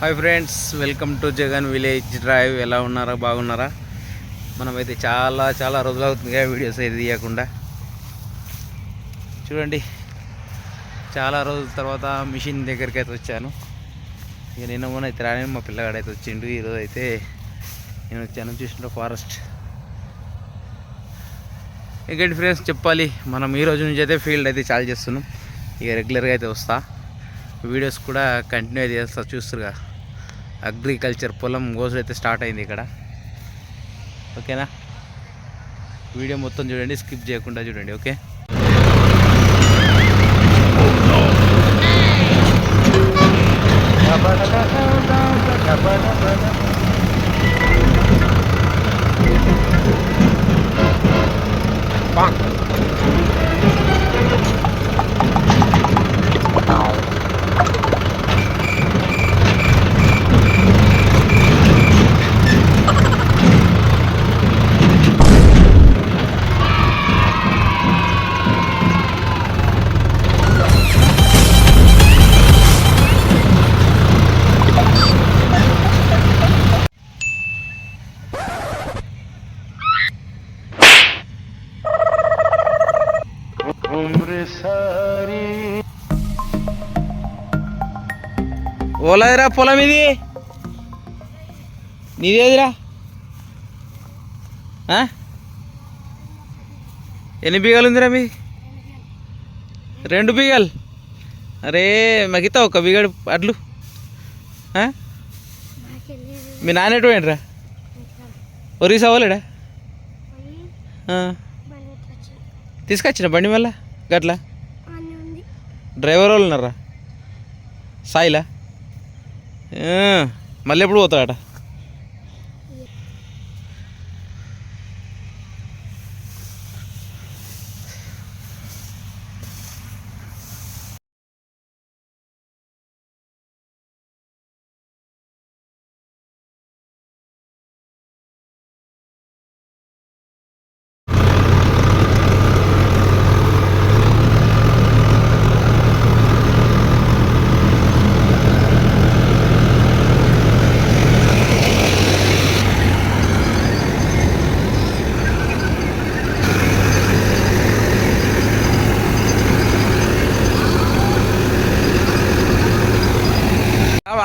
Hi friends welcome to Jagan village drive. ఎలా ఉన్నారా? బాగున్నారా? మనమైతే చాలా చాలా రోజులు అవుతుంది కదా వీడియోస్ అయితే తీయకుండా. చూడండి చాలా రోజుల తర్వాత మిషన్ దగ్గరికి అయితే వచ్చాను. ఇక నిన్న మొన్న అయితే రాని మా పిల్లగాడైతే వచ్చిండు. ఈరోజు అయితే నేను వచ్చాను చూసిన ఫారెస్ట్. ఇంకేంటి ఫ్రెండ్స్ చెప్పాలి. మనం ఈ రోజు నుంచి అయితే ఫీల్డ్ అయితే చాలా చేస్తున్నాం. ఇక రెగ్యులర్గా అయితే వస్తా. వీడియోస్ కూడా కంటిన్యూ అయితే చేస్తా చూస్తురుగా. అగ్రికల్చర్ పొలం గోసులు అయితే స్టార్ట్ అయింది ఇక్కడ. ఓకేనా? వీడియో మొత్తం చూడండి స్కిప్ చేయకుండా చూడండి ఓకే? ఓలాదిరా పొలం ఇది. నీదేదిరా ఆ? ఎన్ని బీగాలు ఉందిరా మీ? రెండు బీగాలు. అరే మగితా ఒక బీగాడు అడ్లు? మీ నాన్న ఎటు పోయిండ్రా? ఒరిసా అవ్వలేడా తీసుకొచ్చిన బండి మళ్ళా? గట్లా? డ్రైవర్ వాళ్ళు ఉన్నారా? సాయిలా? మళ్ళీ ఎప్పుడు పోతాడట?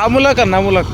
मुलाक ना मुलाक